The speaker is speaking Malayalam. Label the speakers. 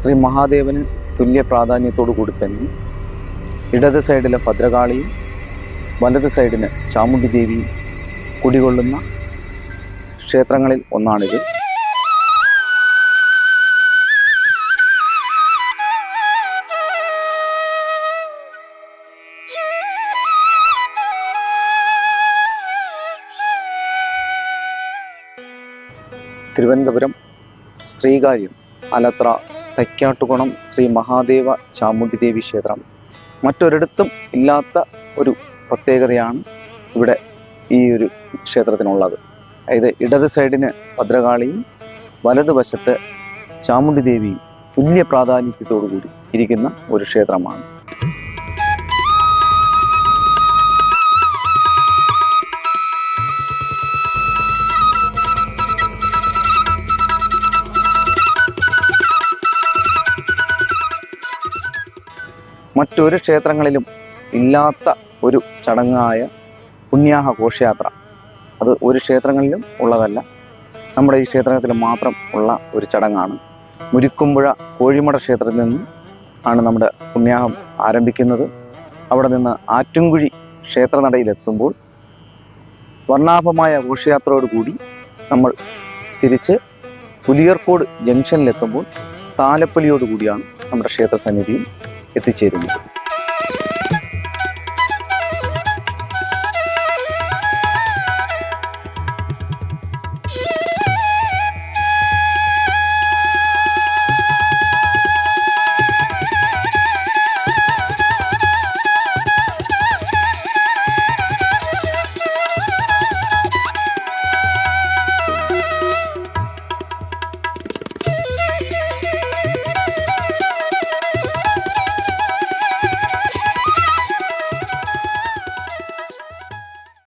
Speaker 1: ശ്രീ മഹാദേവന് തുല്യ പ്രാധാന്യത്തോടു കൂടി തന്നെ ഇടത് സൈഡിലെ ഭദ്രകാളിയും വലത് സൈഡിന് ചാമുണ്ഡി ദേവിയും കുടികൊള്ളുന്ന ക്ഷേത്രങ്ങളിൽ ഒന്നാണിത്. തിരുവനന്തപുരം ശ്രീകാര്യം അലത്ര തൈക്കാട്ടുകുണം ശ്രീ മഹാദേവ ചാമുണ്ഡി ദേവി ക്ഷേത്രം. മറ്റൊരിടത്തും ഇല്ലാത്ത ഒരു പ്രത്യേകതയാണ് ഇവിടെ ഈ ഒരു ക്ഷേത്രത്തിനുള്ളത്. അതായത് ഇടത് സൈഡിന് ഭദ്രകാളിയും വലതുവശത്ത് ചാമുണ്ഡി ദേവിയും തുല്യ പ്രാധാന്യത്തോടു കൂടി ഇരിക്കുന്ന ഒരു ക്ഷേത്രമാണ്. മറ്റൊരു ക്ഷേത്രങ്ങളിലും ഇല്ലാത്ത ഒരു ചടങ്ങായ പുണ്യാഹ ഘോഷയാത്ര അത് ഒരു ക്ഷേത്രങ്ങളിലും ഉള്ളതല്ല. നമ്മുടെ ഈ ക്ഷേത്രത്തിൽ മാത്രം ഉള്ള ഒരു ചടങ്ങാണ്. മുരിക്കുമ്പുഴ കോഴിമട ക്ഷേത്രത്തിൽ നിന്ന് ആണ് നമ്മുടെ പുണ്യാഹം ആരംഭിക്കുന്നത്. അവിടെ നിന്ന് ആറ്റുംകുഴി ക്ഷേത്രനടയിലെത്തുമ്പോൾ വർണാഭമായ ഘോഷയാത്രയോടുകൂടി നമ്മൾ തിരിച്ച് പുലിയർക്കോട് ജംഗ്ഷനിലെത്തുമ്പോൾ താലപ്പൊലിയോടുകൂടിയാണ് നമ്മുടെ ക്ഷേത്ര സന്നിധിയിൽ എത്തിച്ചേരുന്നത്